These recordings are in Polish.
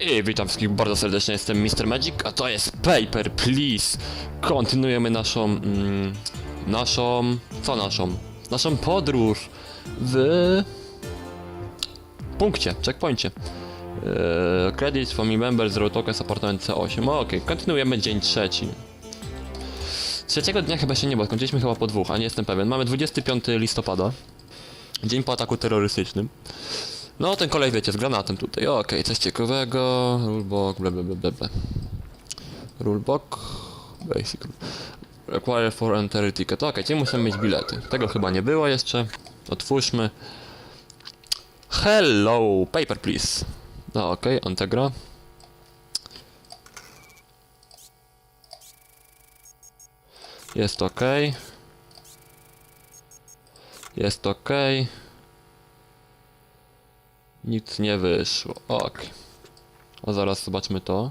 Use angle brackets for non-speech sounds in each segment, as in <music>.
I witam wszystkich bardzo serdecznie, jestem Mr. Magic, a to jest Paper Please. Kontynuujemy naszą, mm, naszą, co naszą? Naszą podróż w punkcie, checkpoincie. Eee, credits from members Zero Tokens Apartment C8. Okej, kontynuujemy dzień trzeci. Trzeciego dnia chyba się nie było, skończyliśmy chyba po dwóch, a nie jestem pewien. Mamy 25 listopada, dzień po ataku terrorystycznym. No, ten kolej, wiecie, z granatem tutaj. Okej, coś ciekawego. Rulebook, bla bla bla bla. Rulebook. Basic. Require for entry ticket. Okej, czyli musimy mieć bilety. Tego chyba nie było jeszcze. Otwórzmy. Hello, paper please. No okej, Antegra. Jest ok. Jest ok. Nic nie wyszło. Ok. A zaraz zobaczmy to.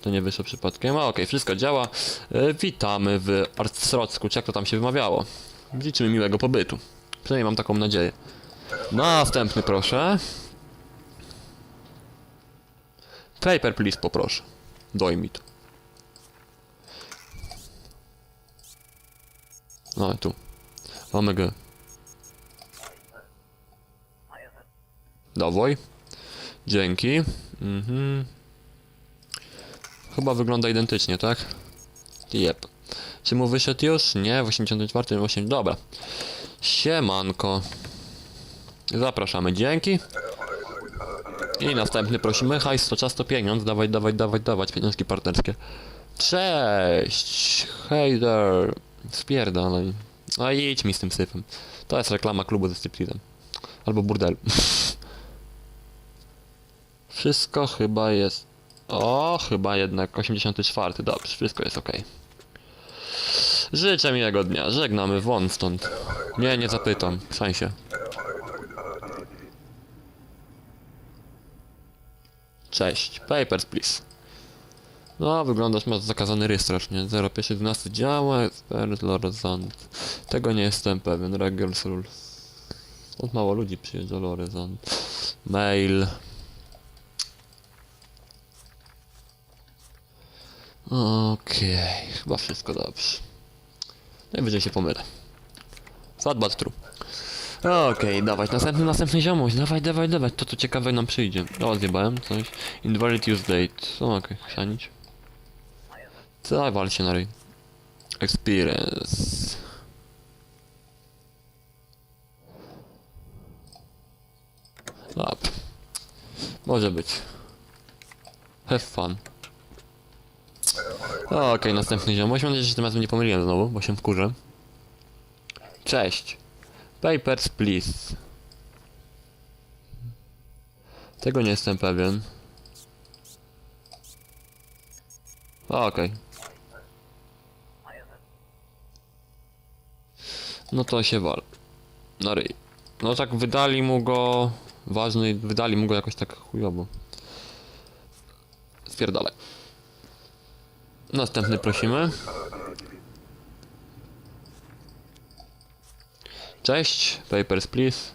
To nie wyszło przypadkiem. A okej, wszystko działa. E, witamy w Artsrocku, czy jak to tam się wymawiało. Życzymy miłego pobytu. Przynajmniej mam taką nadzieję. Następny proszę. Paper please poproszę. Doj mi to. No tu. Omega. Dawaj. Dzięki. Mhm. Chyba wygląda identycznie, tak? Jep. Czy mu wyszedł już? Nie, w 84, 8. Dobra. Siemanko. Zapraszamy, dzięki. I następny prosimy. Hajs, to czas to pieniądz. Dawaj, dawaj, dawaj, dawać pieniążki partnerskie. Cześć! Hej there! Spierdalaj. A idź mi z tym syfem. To jest reklama klubu ze stripteasem. Albo burdelu. <laughs> Wszystko chyba jest... O, chyba jednak 84. Dobrze, wszystko jest ok. Życzę miłego dnia. Żegnamy. Won stąd. Nie, nie zapytam. W. Cześć. Papers, please. No, wyglądasz, masz zakazany rys strasznie. 0112 działa, Expert, Lorizont. Tego nie jestem pewien. Regals Rules. Stąd mało ludzi przyjeżdża Lorizont. Mail. Okej, chyba wszystko dobrze. Najwyżej się pomylę. Sad but true. Okej, dawać, następny, następny ziomuś, dawaj, dawaj, dawaj, to co ciekawe nam przyjdzie. O, zjebałem coś. Invalid use date. O, okej, chrzanić. Co, wal się na ryj. Experience. Up. Może być. Have fun. O, Okej, następny ziomuś. Mam nadzieję, że tym razem nie pomyliłem znowu, bo się wkurzę. Cześć. Papers, please. Tego nie jestem pewien. Okej. No to się wal. Na ryj. No tak wydali mu go... Ważny, wydali mu go jakoś tak chujowo. Spierdalaj. Następny prosimy. Cześć, papers please.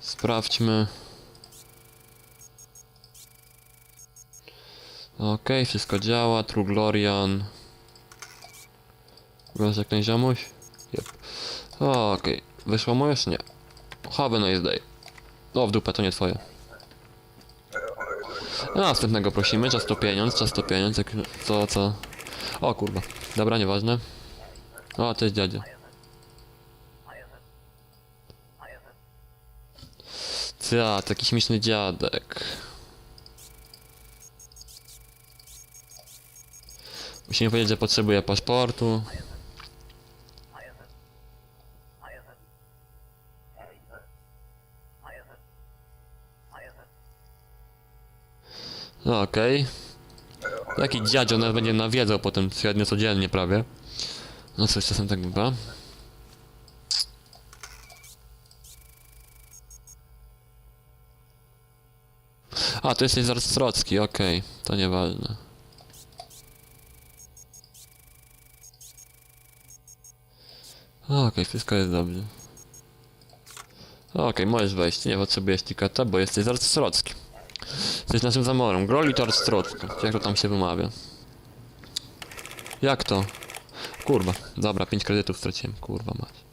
Sprawdźmy. Ok, wszystko działa. True Glorian. Wyglądasz jak ziomuś? Yep. Okej, wyszło mu już? Nie. Have a nice day. O, w dupę, to nie twoje. Następnego prosimy, czas to pieniądz, czas to pieniądz, jak co, co. O kurwa, dobra, nieważne. O, cześć dziadzie. Cia, taki śmieszny dziadek. Musimy powiedzieć, że potrzebuje paszportu. No okej. Taki dziadzio nas będzie nawiedzał potem średnio codziennie prawie. No coś czasem tak bywa. A, to jesteś zaraz Strocki, okej. To nieważne. Okej, wszystko jest dobrze. Okej, możesz wejść, nie potrzebujesz tiketa, bo jesteś zaraz Strocki. Coś naszym zamorem. Grolitor Strocku. Jak to tam się wymawia? Jak to? Kurwa. Dobra, 5 kredytów straciłem. Kurwa mać.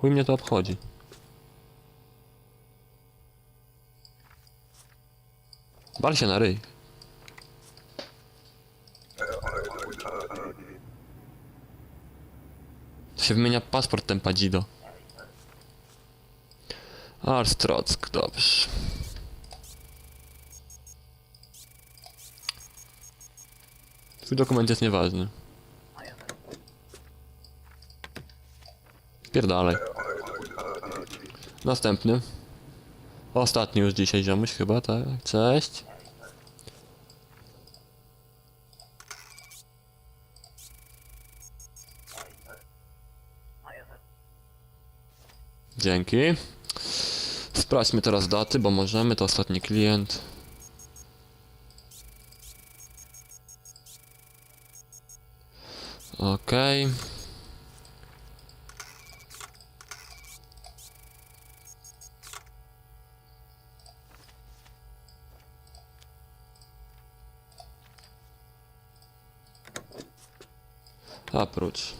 Chuj mnie to obchodzi. Bal się na ryj. Się wymienia paszport ten Padzido. Arstrock, dobrze. Twój dokument jest nieważny. Spierdalaj. Następny. Ostatni już dzisiaj ziomuś chyba, tak? Cześć. Dzięki. Sprawdźmy teraz daty, bo możemy, to ostatni klient. Okej. Oprócz.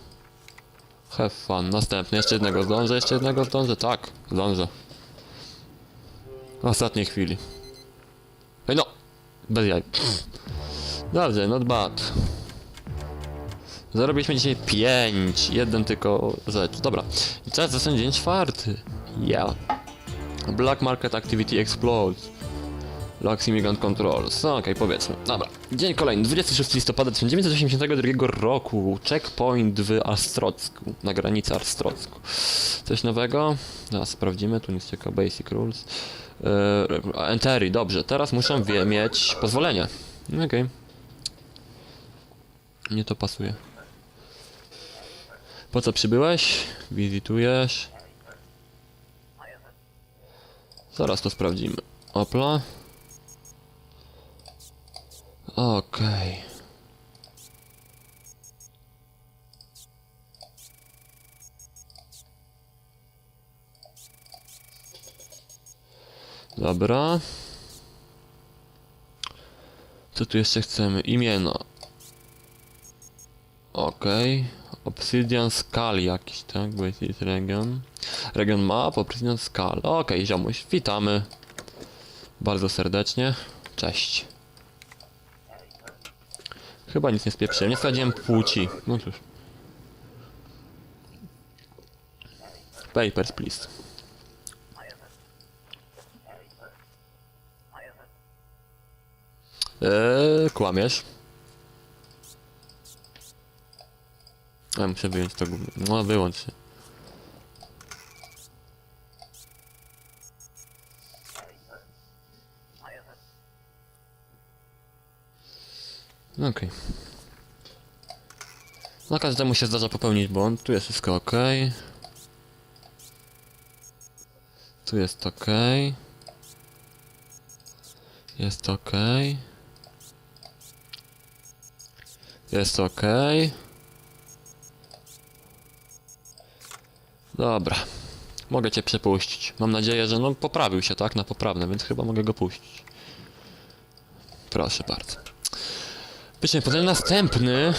Have fun. Następny. Jeszcze jednego zdążę, jeszcze jednego zdążę. Tak, zdążę. W ostatniej chwili. Ej no! Bez jaj. Dobrze, not bad. Zarobiliśmy dzisiaj 5. Jeden tylko rzecz. Dobra. I teraz zacząć dzień czwarty. Yeah. Black Market Activity Explodes. Lux Immigrant Controls. No okej, powiedzmy. Dobra. Dzień kolejny, 26 listopada 1982 roku. Checkpoint w Arstrocku. Na granicy Arstrocku. Coś nowego? Zaraz sprawdzimy, tu nic ciekawe. Basic Rules. Yy, Entry, dobrze. Teraz muszę mieć pozwolenie. Okej. Nie to pasuje. Po co przybyłeś? Wizytujesz? Zaraz to sprawdzimy. Opla. Okej. Dobra. Co tu jeszcze chcemy? Imieno. Okej. Obsidian Skal jakiś, tak? Bo jest, region. Region map, Obsidian Skal. Okej, ziomuś, witamy. Bardzo serdecznie. Cześć. Chyba nic nie spieprzyłem. Nie sprawdziłem płci. No cóż. Papers, please. Eee, kłamiesz. Ja muszę wyjąć to gówno. No, wyłącz się. Okej. No każdemu się zdarza popełnić błąd. Tu jest wszystko ok. Tu jest ok. Jest ok. Jest ok. Dobra. Mogę cię przepuścić. Mam nadzieję, że no poprawił się, tak? Na poprawne, więc chyba mogę go puścić. Proszę bardzo. Pysznie, potem następny.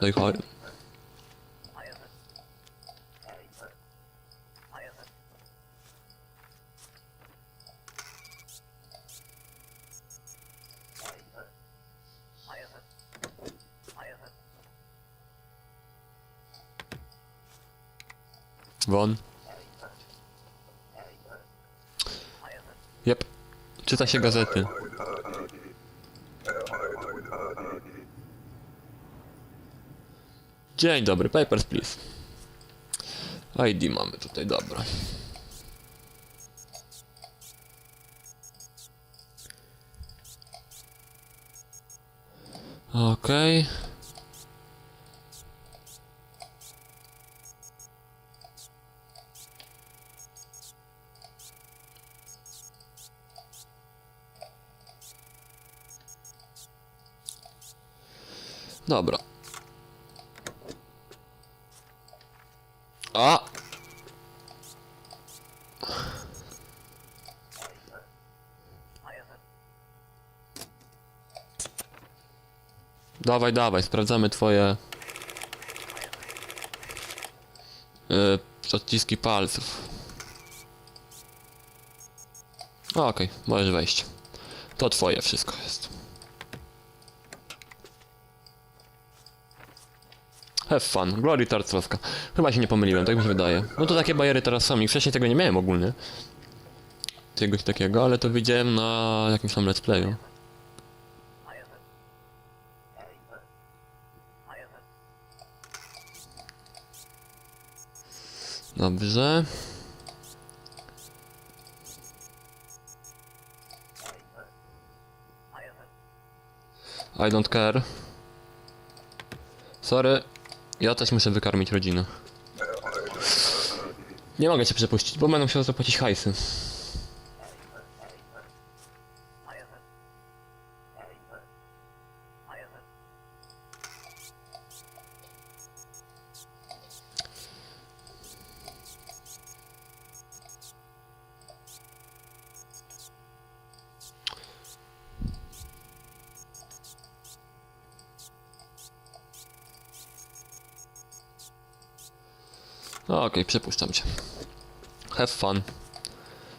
No i chodź. Won. Jep. Czyta się gazety. Dzień dobry, papers please. ID mamy tutaj, dobra. Okej. Dobra. A! Dawaj, dawaj, sprawdzamy twoje... Yy, odciski palców. Okej, możesz wejść. To twoje wszystko jest. Have fun. Glory Tarcowska. Chyba się nie pomyliłem, tak mi się wydaje. No to takie bajery teraz są i wcześniej tego nie miałem ogólnie. Czegoś takiego, ale to widziałem na jakimś tam let's playu. Dobrze. I don't care. Sorry. Ja też muszę wykarmić rodzinę. Nie mogę cię przepuścić, bo będę musiał zapłacić hajsy. No, Okej, przepuszczam cię. Have fun.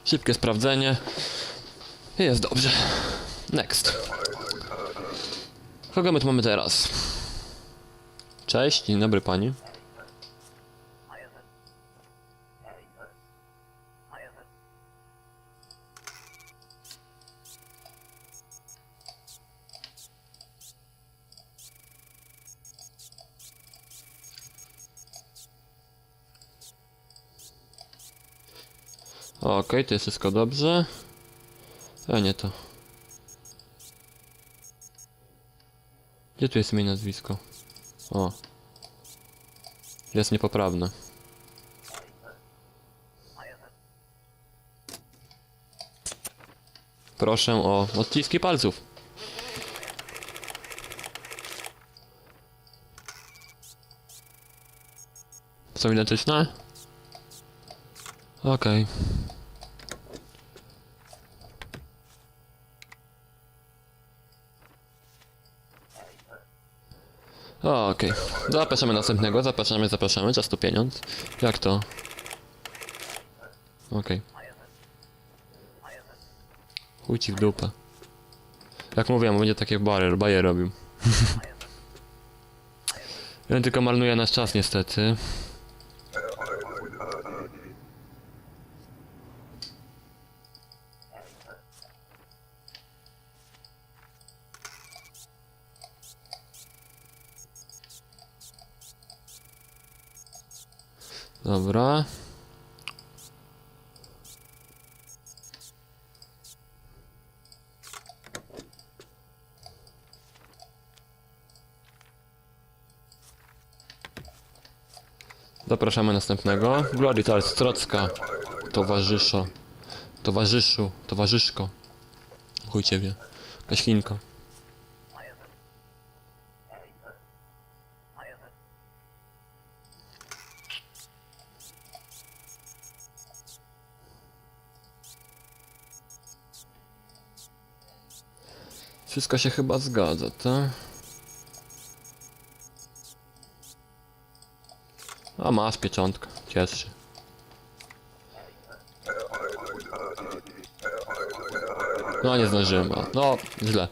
Szybkie sprawdzenie. Jest dobrze. Next. Kogo my tu mamy teraz? Cześć, dzień dobry pani. Okej, to jest wszystko dobrze. A nie to. Gdzie tu jest i nazwisko? O. Jest niepoprawne. Proszę o odciski palców. Są identyczne? Okej. O, Okej. Zapraszamy następnego, zapraszamy, zapraszamy. Czas to pieniądz. Jak to? Okej. Chuj ci w dupę. Jak mówiłem, będzie takie bary, baje robił. <laughs> Ja tylko marnuje nasz czas niestety. Dobra. Zapraszamy następnego. Glory Tars, Strocka. Towarzyszo. Towarzyszu. Towarzyszko. Chuj ciebie. Kaślinka. Wszystko się chyba zgadza, tak? A masz pieczątkę, ciesz się. No nie zdążyłem, no źle.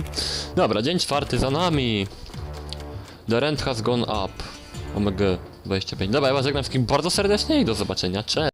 <laughs> Dobra, dzień czwarty za nami. The rent has gone up. OMG 25. Dobra, ja was żegnam wszystkim bardzo serdecznie i do zobaczenia. Cześć.